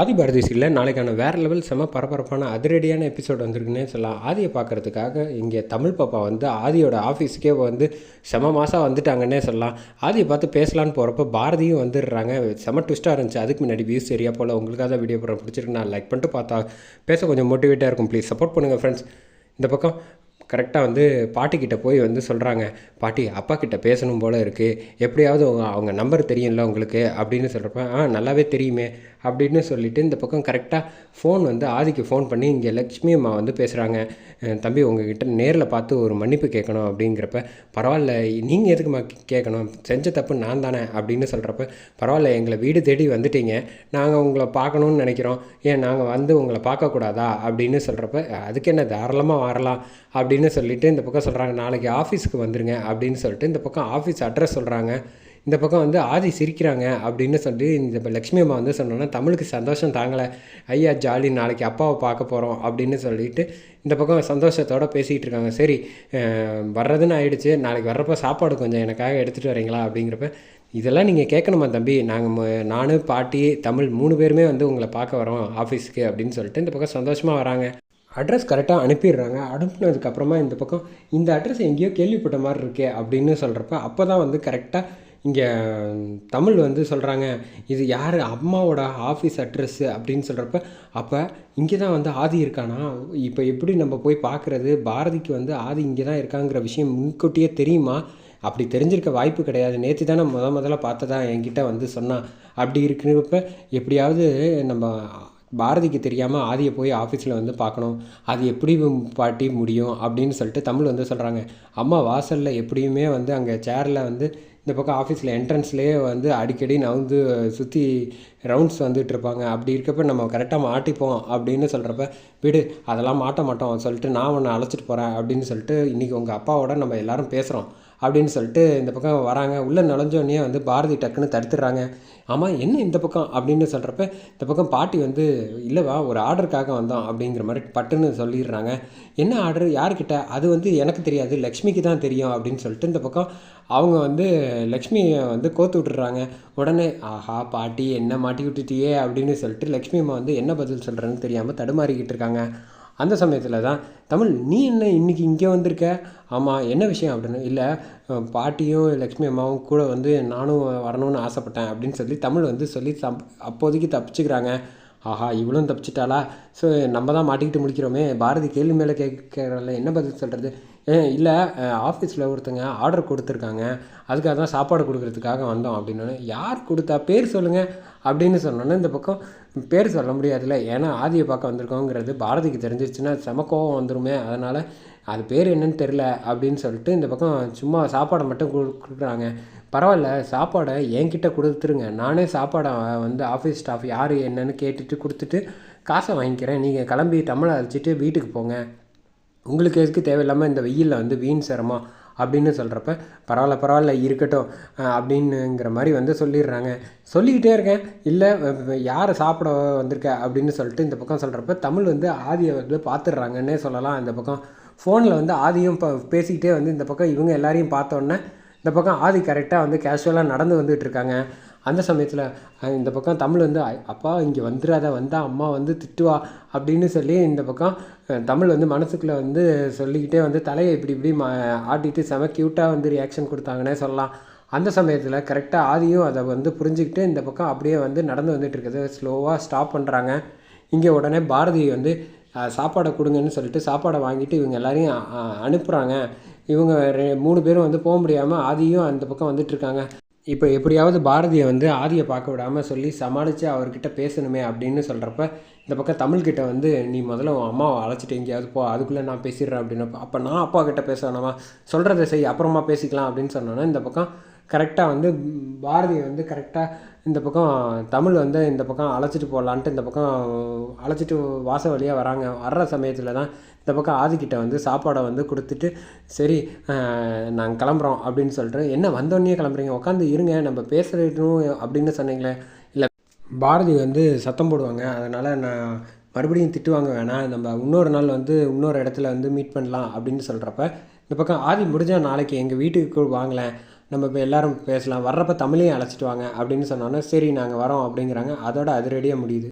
ஆதி பாரதி சீரியலில் நாளைக்கான வேறு லெவல் செம பரபரப்பான அதிரடியான எபிசோட் வந்திருக்குன்னே சொல்லலாம். ஆதியை பார்க்குறதுக்காக இங்கே தமிழ் பாப்பா வந்து ஆதியோட ஆஃபீஸுக்கே வந்து செம மாதம் வந்துட்டாங்கன்னே சொல்லலாம். ஆதியை பார்த்து பேசலான்னு போகிறப்ப பாரதியும் வந்துடுறாங்க. செம ட்விஸ்ட்டாக இருந்துச்சு. அதுக்கு முன்னாடி வியூஸ் சரியா போல் உங்களுக்காக தான் வீடியோ போடுற பிடிச்சிருக்கு நான் லைக் பண்ணிட்டு பார்த்தா பேச கொஞ்சம் மோட்டிவேட்டாக இருக்கும். ப்ளீஸ் சப்போர்ட் பண்ணுங்கள் ஃப்ரெண்ட்ஸ் இந்த பக்கம் கரெக்டாக வந்து பாட்டிக்கிட்ட போய் வந்து சொல்கிறாங்க பாட்டி அப்பா கிட்ட பேசணும் போல் இருக்குது எப்படியாவது அவங்க நம்பர் தெரியும்ல உங்களுக்கு? அப்படின்னு சொல்கிறப்ப ஆ நல்லாவே தெரியுமே. அப்படின்னு சொல்லிவிட்டு இந்த பக்கம் கரெக்டாக ஃபோன் வந்து ஆதிக்கு ஃபோன் பண்ணி இங்கே லக்ஷ்மி அம்மா வந்து பேசுகிறாங்க தம்பி உங்ககிட்ட நேரில் பார்த்து ஒரு மன்னிப்பு கேட்கணும் அப்படிங்கிறப்ப பரவாயில்ல நீங்கள் எதுக்குமா கேட்கணும்? செஞ்ச தப்பு நான் தானே அப்படின்னு சொல்கிறப்ப பரவாயில்ல எங்களை வீடு தேடி வந்துட்டீங்க. நாங்கள் உங்களை பார்க்கணுன்னு நினைக்கிறோம். ஏன் நாங்கள் வந்து உங்களை பார்க்கக்கூடாதா அப்படின்னு சொல்கிறப்ப அதுக்கு என்ன தாராளமாக வரலாம் அப்படின்னு சொல்லிவிட்டு இந்த பக்கம் சொல்கிறாங்க நாளைக்கு ஆஃபீஸுக்கு வந்துடுங்க அப்படின்னு சொல்லிட்டு இந்த பக்கம் ஆஃபீஸ் அட்ரஸ் சொல்கிறாங்க இந்த பக்கம் வந்து ஆதி சிரிக்கிறாங்க அப்படின்னு சொல்லி இந்த லக்ஷ்மி அம்மா வந்து சொன்னோன்னா தமிழுக்கு சந்தோஷம் தாங்கலை. ஐயா ஜாலி. நாளைக்கு அப்பாவை பார்க்க போகிறோம் அப்படின்னு சொல்லிட்டு இந்த பக்கம் சந்தோஷத்தோடு பேசிகிட்டு இருக்காங்க. சரி வர்றதுன்னு ஆயிடுச்சு. நாளைக்கு வர்றப்போ சாப்பாடு கொஞ்சம் எனக்காக எடுத்துகிட்டு வரீங்களா? அப்படிங்கிறப்ப இதெல்லாம் நீங்கள் கேட்கணுமா தம்பி? நாங்கள் நானும் பாட்டி தமிழ் மூணு பேருமே வந்து உங்களை பார்க்க வரோம் ஆஃபீஸுக்கு. அப்படின்னு சொல்லிட்டு இந்த பக்கம் சந்தோஷமாக வராங்க. அட்ரஸ் கரெக்டாக அனுப்பிடுறாங்க. அனுப்புனதுக்கப்புறமா இந்த பக்கம் இந்த அட்ரஸ் எங்கேயோ கேள்விப்பட்ட மாதிரி இருக்கே. அப்படின்னு சொல்கிறப்ப அப்போ தான் வந்து கரெக்டாக இங்கே தமிழ் வந்து சொல்கிறாங்க இது யார்? அம்மாவோட ஆஃபீஸ் அட்ரஸ்ஸு அப்படின்னு சொல்கிறப்ப அப்போ இங்கே தான் வந்து ஆதி இருக்கானா? இப்போ எப்படி நம்ம போய் பார்க்குறது பாரதிக்கு வந்து ஆதி இங்கே தான் இருக்காங்கிற விஷயம் முன்கூட்டியே தெரியுமா? அப்படி தெரிஞ்சிருக்க வாய்ப்பு கிடையாது. நேற்று தானே முத முதல்ல பார்த்ததா என்கிட்ட வந்து சொன்னான் அப்படி இருக்கிறப்ப எப்படியாவது நம்ம பாரதிக்கு தெரியாமல் ஆதியை போய் ஆஃபீஸில் வந்து பார்க்கணும். அது எப்படி பாட்டி முடியும் அப்படின்னு சொல்லிட்டு தமிழ் வந்து சொல்கிறாங்க அம்மா வாசலில் எப்படியுமே வந்து அங்கே சேரில் வந்து இந்த பக்கம் ஆஃபீஸில் என்ட்ரன்ஸ்லேயே வந்து அடிக்கடி நவுந்து சுற்றி ரவுண்ட்ஸ் வந்துட்டு இருப்பாங்க. அப்படி இருக்கப்ப நம்ம கரெக்டாக மாட்டிப்போம் அப்படின்னு சொல்கிறப்ப விடு அதெல்லாம் மாட்ட மாட்டோம் சொல்லிட்டு நான் உன்னை அழைச்சிட்டு போகிறேன் அப்படின்னு சொல்லிட்டு இன்றைக்கி உங்கள் அப்பாவோட நம்ம எல்லோரும் பேசுகிறோம் அப்படின்னு சொல்லிட்டு இந்த பக்கம் வராங்க. உள்ளே நுழைஞ்சோடனே வந்து பாரதி டக்குன்னு தடுத்துடுறாங்க. ஆமாம் என்ன இந்த பக்கம் அப்படின்னு சொல்கிறப்ப இந்த பக்கம் பாட்டி வந்து இல்லைவா ஒரு ஆர்டருக்காக வந்தோம் அப்படிங்கிற மாதிரி பட்டுன்னு சொல்லிடுறாங்க. என்ன ஆர்டர்? யார்கிட்ட? அது வந்து எனக்கு தெரியாது. லக்ஷ்மிக்கு தான் தெரியும் அப்படின்னு சொல்லிட்டு இந்த பக்கம் அவங்க வந்து லக்ஷ்மியை வந்து கோத்து விட்டுறாங்க உடனே ஆஹா பாட்டி என்ன மாட்டி விட்டுட்டியே அப்படின்னு சொல்லிட்டு லக்ஷ்மி அம்மா வந்து என்ன பதில் சொல்கிறேன்னு தெரியாமல் தடுமாறிக்கிட்டு இருக்காங்க. அந்த சமயத்தில் தான் தமிழ் நீ என்ன இன்றைக்கி இங்கே வந்திருக்க? ஆமாம் என்ன விஷயம்? அப்படின்னு இல்லை பாட்டியும் லக்ஷ்மி அம்மாவும் கூட வந்து நானும் வரணும்னு ஆசைப்பட்டேன் அப்படின்னு சொல்லி தமிழ் வந்து சொல்லி தப் அப்போதைக்கு தப்பிச்சுக்கிறாங்க. ஆஹா இவ்வளோ தப்பிச்சிட்டாளா? ஸோ நம்ம தான் மாட்டிக்கிட்டு முடிக்கிறோமே பாரதி கேள்வி மேலே கேட்குறல என்ன பதில் சொல்கிறது இல்லை ஆஃபீஸில் ஒருத்தங்க ஆர்டர் கொடுத்துருக்காங்க. அதுக்காக தான் சாப்பாடு கொடுக்குறதுக்காக வந்தோம் அப்படின்னு யார் கொடுத்தா? பேர் சொல்லுங்கள் அப்படின்னு சொன்னோன்னே இந்த பக்கம் பேர் சொல்ல முடியாதுல்ல. ஏன்னா ஆதியை பார்க்க வந்திருக்கோங்கிறது பாரதிக்கு தெரிஞ்சிருச்சுன்னா செம கோவம் வந்துருமே. அதனால் அது பேர் என்னன்னு தெரில அப்படின்னு சொல்லிட்டு இந்த பக்கம் சும்மா சாப்பாடை மட்டும் கொடுக்குறாங்க. பரவாயில்ல சாப்பாடை என்கிட்ட கொடுத்துருங்க. நானே சாப்பாடை வந்து ஆஃபீஸ் ஸ்டாஃப் யார் என்னன்னு கேட்டுட்டு கொடுத்துட்டு காசை வாங்கிக்கிறேன். நீங்கள் கிளம்பி தமிழை அழைச்சிட்டு வீட்டுக்கு போங்க. உங்களுக்கு எதுக்கு தேவையில்லாமல் இந்த வெயிலில் வந்து வீண் சிரமம் அப்படின்னு சொல்கிறப்ப பரவாயில்ல பரவாயில்ல இருக்கட்டும் அப்படின்னுங்கிற மாதிரி வந்து சொல்லிடுறாங்க. சொல்லிக்கிட்டே இருக்கேன். இல்லை யார் சாப்பிட வந்திருக்க அப்படின்னு சொல்லிட்டு இந்த பக்கம் சொல்கிறப்ப தமிழ் வந்து ஆதியை வந்து பார்த்துடுறாங்கன்னே சொல்லலாம். இந்த பக்கம் ஃபோனில் வந்து ஆதியும் இப்போ பேசிக்கிட்டே வந்து இந்த பக்கம் இவங்க எல்லாரையும் பார்த்தோன்னே இந்த பக்கம் ஆதி கரெக்டாக வந்து கேஷுவலாக நடந்து வந்துகிட்ருக்காங்க அந்த சமயத்தில் இந்த பக்கம் தமிழ் வந்து அப்பா இங்கே வந்துடாத வந்தால் அம்மா வந்து திட்டுவா அப்படின்னு சொல்லி இந்த பக்கம் தமிழ் வந்து மனசுக்குள்ளே வந்து சொல்லிக்கிட்டே வந்து தலையை இப்படி இப்படி மா ஆட்டிட்டு செம க்யூட்டாக வந்து ரியாக்ஷன் கொடுத்தாங்கன்னே சொல்லலாம். அந்த சமயத்தில் கரெக்டாக ஆதியும் அதை வந்து புரிஞ்சுக்கிட்டு இந்த பக்கம் அப்படியே வந்து நடந்து வந்துட்டு இருக்குது. ஸ்லோவாக ஸ்டாப் பண்ணுறாங்க இங்கே உடனே பாரதி வந்து சாப்பாடை கொடுங்கன்னு சொல்லிட்டு சாப்பாடை வாங்கிட்டு இவங்க எல்லாரையும் அனுப்புகிறாங்க இவங்க ரெ மூணு பேரும் வந்து போக முடியாமல் ஆதியும் அந்த பக்கம் வந்துட்டுருக்காங்க இப்போ எப்படியாவது பாரதியை வந்து ஆதியை பார்க்க விடாமல் சொல்லி சமாளித்து அவர்கிட்ட பேசணுமே அப்படின்னு சொல்கிறப்ப இந்த பக்கம் தமிழ்கிட்ட வந்து நீ முதல்ல உன் அம்மாவை அழைச்சிட்டு எங்கேயாவது போ அதுக்குள்ளே நான் பேசிடுறேன் அப்படின்னப்போ அப்போ நான் அப்பா கிட்ட பேசணுமா சொல்கிறத செய் அப்புறமா பேசிக்கலாம் அப்படின்னு சொன்னோன்னா இந்த பக்கம் கரெக்டாக வந்து பாரதியை வந்து கரெக்டாக இந்த பக்கம் தமிழ் வந்து இந்த பக்கம் அழைச்சிட்டு போகலான்ட்டு இந்த பக்கம் அழைச்சிட்டு வாச வழியாக வராங்க. வர்ற சமயத்தில் தான் இந்த பக்கம் ஆதிக்கிட்ட வந்து சாப்பாடை வந்து கொடுத்துட்டு சரி நாங்கள் கிளம்புறோம் அப்படின்னு சொல்லிட்டு என்ன வந்தோடனே கிளம்புறீங்க? உட்காந்து இருங்க நம்ம பேசுகிறோம் அப்படின்னு சொன்னீங்களே. இல்லை பாரதி வந்து சத்தம் போடுவாங்க. அதனால் நான் மறுபடியும் திட்டுவாங்க வேணாம். நம்ம இன்னொரு நாள் வந்து இன்னொரு இடத்துல வந்து மீட் பண்ணலாம் அப்படின்னு சொல்கிறப்ப இந்த பக்கம் ஆதி முடிஞ்சால் நாளைக்கு எங்கள் வீட்டுக்கு வாங்கலேன் நம்ம இப்போ எல்லோரும் பேசலாம் வர்றப்போ தமிழையும் அழைச்சிட்டு வாங்க அப்படின்னு சொன்னோன்னே சரி நாங்கள் வரோம் அப்படிங்கிறாங்க. அதோட அதிரடியாக முடியுது.